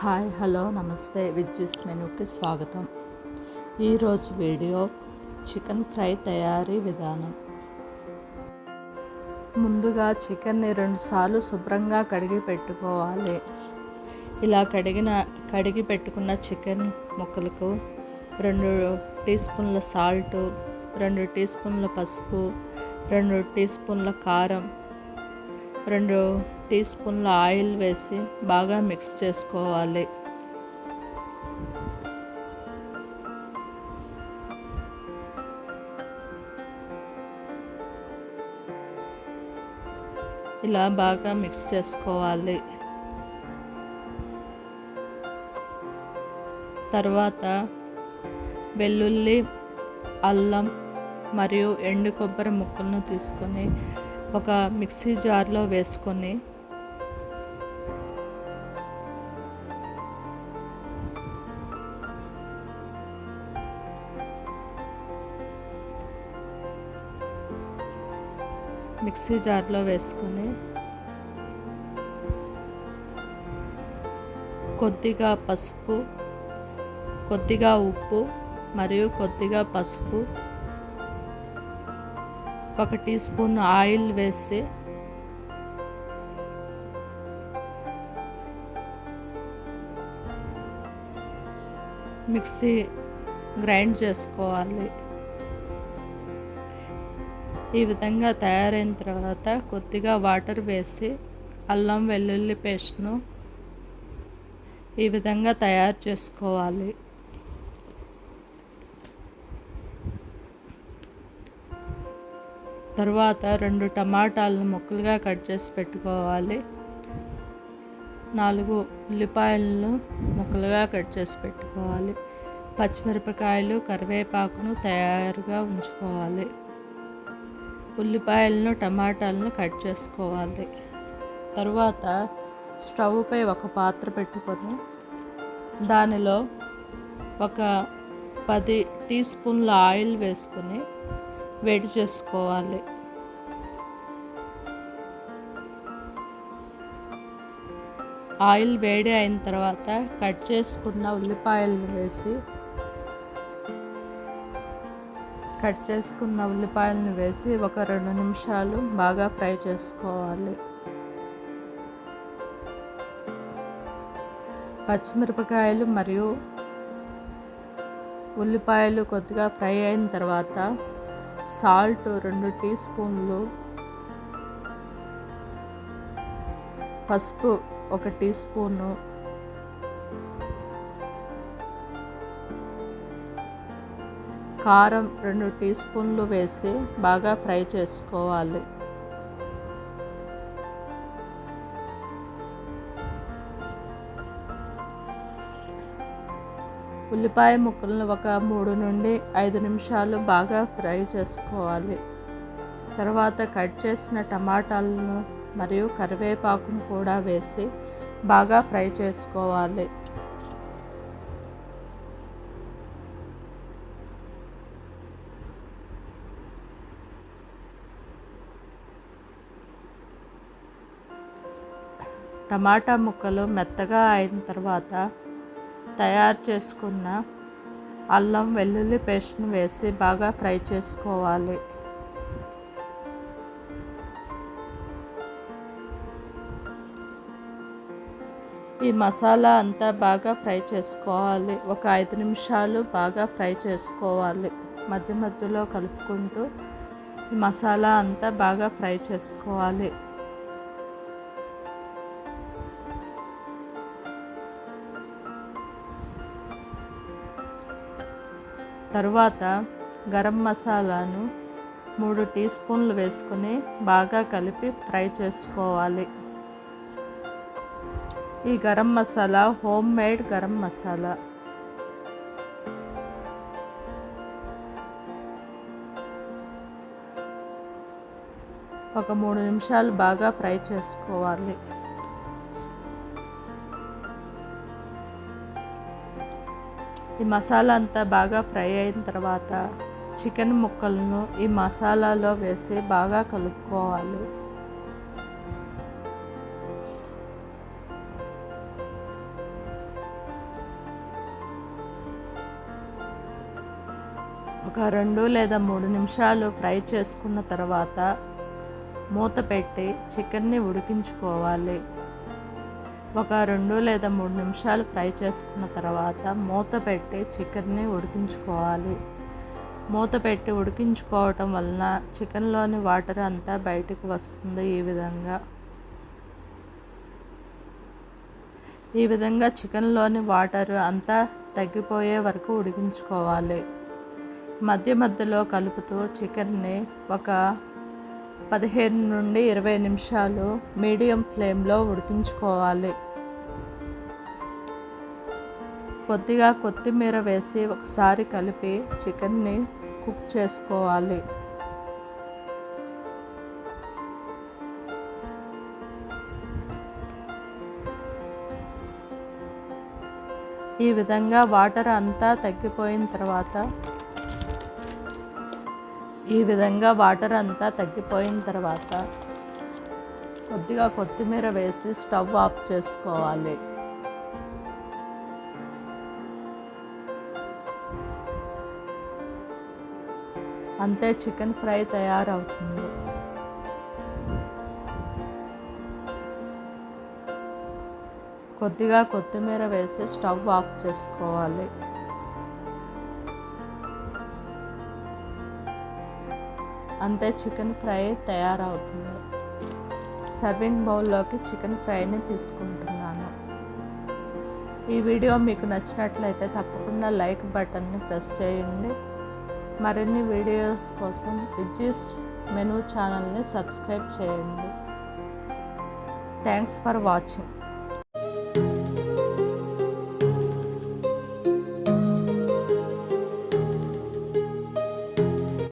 Hi hello నమస్తే విజ్జిస్ మెనూకి స్వాగతం. ఈరోజు వీడియో చికెన్ ఫ్రై తయారీ విధానం. ముందుగా చికెన్ని రెండుసార్లు శుభ్రంగా కడిగి పెట్టుకోవాలి. ఇలా కడిగిన కడిగి పెట్టుకున్న చికెన్ ముక్కలకు రెండు టీ స్పూన్ల సాల్ట్ రెండు టీ స్పూన్ల పసుపు రెండు టీ స్పూన్ల కారం రెండు టీ స్పూన్ల ఆయిల్ వేసి బాగా మిక్స్ చేసుకోవాలి. ఇలా బాగా మిక్స్ చేసుకోవాలి. తర్వాత వెల్లుల్లి అల్లం మరియు ఎండు కొబ్బరి ముక్కలను తీసుకొని ఒక మిక్సీ జార్లో వేసుకొని మిక్సీ జార్లో వేసుకొని కొద్దిగా పసుపు కొద్దిగా ఉప్పు మరియు కొద్దిగా పసుపు ఒక టీ స్పూన్ ఆయిల్ వేసి మిక్సీ గ్రైండ్ చేసుకోవాలి. ఈ విధంగా తయారైన తర్వాత కొద్దిగా వాటర్ వేసి అల్లం వెల్లుల్లి పేస్ట్ను ఈ విధంగా తయారు చేసుకోవాలి. తర్వాత రెండు టమాటాలను ముక్కలుగా కట్ చేసి పెట్టుకోవాలి. నాలుగు ఉల్లిపాయలను ముక్కలుగా కట్ చేసి పెట్టుకోవాలి. పచ్చిమిరపకాయలు కరివేపాకును తయారుగా ఉంచుకోవాలి. ఉల్లిపాయలను టమాటాలను కట్ చేసుకోవాలి. తర్వాత స్టవ్పై ఒక పాత్ర పెట్టుకొని దానిలో ఒక పది టీ స్పూన్ల ఆయిల్ వేసుకొని వేడి చేసుకోవాలి. ఆయిల్ వేడి అయిన తర్వాత కట్ చేసుకున్న ఉల్లిపాయలను వేసి కట్ చేసుకున్న ఉల్లిపాయలను వేసి ఒక రెండు నిమిషాలు బాగా ఫ్రై చేసుకోవాలి. పచ్చిమిరపకాయలు మరియు ఉల్లిపాయలు కొద్దిగా ఫ్రై అయిన తర్వాత సాల్ట్ రెండు టీ స్పూన్లు పసుపు ఒక టీ స్పూను కారం రెండు టీ స్పూన్లు వేసి బాగా ఫ్రై చేసుకోవాలి. ఉల్లిపాయ ముక్కలను ఒక మూడు నుండి ఐదు నిమిషాలు బాగా ఫ్రై చేసుకోవాలి. తర్వాత కట్ చేసిన టమాటాలను మరియు కరివేపాకును కూడా వేసి బాగా ఫ్రై చేసుకోవాలి. టమాటా ముక్కలు మెత్తగా అయిన తర్వాత తయారు చేసుకున్న అల్లం వెల్లుల్లి పేస్ట్ను వేసి బాగా ఫ్రై చేసుకోవాలి. ఈ మసాలా అంతా బాగా ఫ్రై చేసుకోవాలి. ఒక ఐదు నిమిషాలు బాగా ఫ్రై చేసుకోవాలి. మధ్య మధ్యలో కలుపుకుంటూ ఈ మసాలా అంతా బాగా ఫ్రై చేసుకోవాలి. తరువాత గరం మసాలాను మూడు టీ స్పూన్లు వేసుకొని బాగా కలిపి ఫ్రై చేసుకోవాలి. ఈ గరం మసాలా హోమ్ మేడ్ గరం మసాలా. ఒక మూడు నిమిషాలు బాగా ఫ్రై చేసుకోవాలి. ఈ మసాలా అంతా బాగా ఫ్రై అయిన తర్వాత చికెన్ ముక్కలను ఈ మసాలాలో వేసి బాగా కలుపుకోవాలి. ఒక రెండు లేదా మూడు నిమిషాలు ఫ్రై చేసుకున్న తర్వాత మూత పెట్టి చికెన్ని ఉడికించుకోవాలి. ఒక రెండు లేదా మూడు నిమిషాలు ఫ్రై చేసుకున్న తర్వాత మూత పెట్టి చికెన్ని ఉడికించుకోవాలి. మూత పెట్టి ఉడికించుకోవటం వలన చికెన్లోని వాటర్ అంతా బయటకు వస్తుంది ఈ విధంగా. ఈ విధంగా చికెన్లోని వాటర్ అంతా తగ్గిపోయే వరకు ఉడికించుకోవాలి. మధ్య మధ్యలో కలుపుతూ చికెన్ని ఒక పదిహేను నుండి ఇరవై నిమిషాలు మీడియం ఫ్లేమ్లో ఉడికించుకోవాలి. కొద్దిగా కొత్తిమీర వేసి ఒకసారి కలిపి చికెన్ని కుక్ చేసుకోవాలి. ఈ విధంగా వాటర్ అంతా తగ్గిపోయిన తర్వాత ఈ విధంగా వాటర్ అంతా తగ్గిపోయిన తర్వాత కొద్దిగా కొత్తిమీర వేసి స్టవ్ ఆఫ్ చేసుకోవాలి. అంతే చికెన్ ఫ్రై తయారవుతుంది. కొద్దిగా కొత్తిమీర వేసి స్టవ్ ఆఫ్ చేసుకోవాలి. అంతే చికెన్ ఫ్రై తయారవుతుంది. సర్వింగ్ బౌల్లోకి చికెన్ ఫ్రైని తీసుకుంటున్నాను. ఈ వీడియో మీకు నచ్చినట్లయితే తప్పకుండా లైక్ బటన్ని ప్రెస్ చేయండి. మరిన్ని వీడియోస్ కోసం విజ్జీస్ మెనూ ఛానల్ని సబ్స్క్రైబ్ చేయండి. Thanks for watching.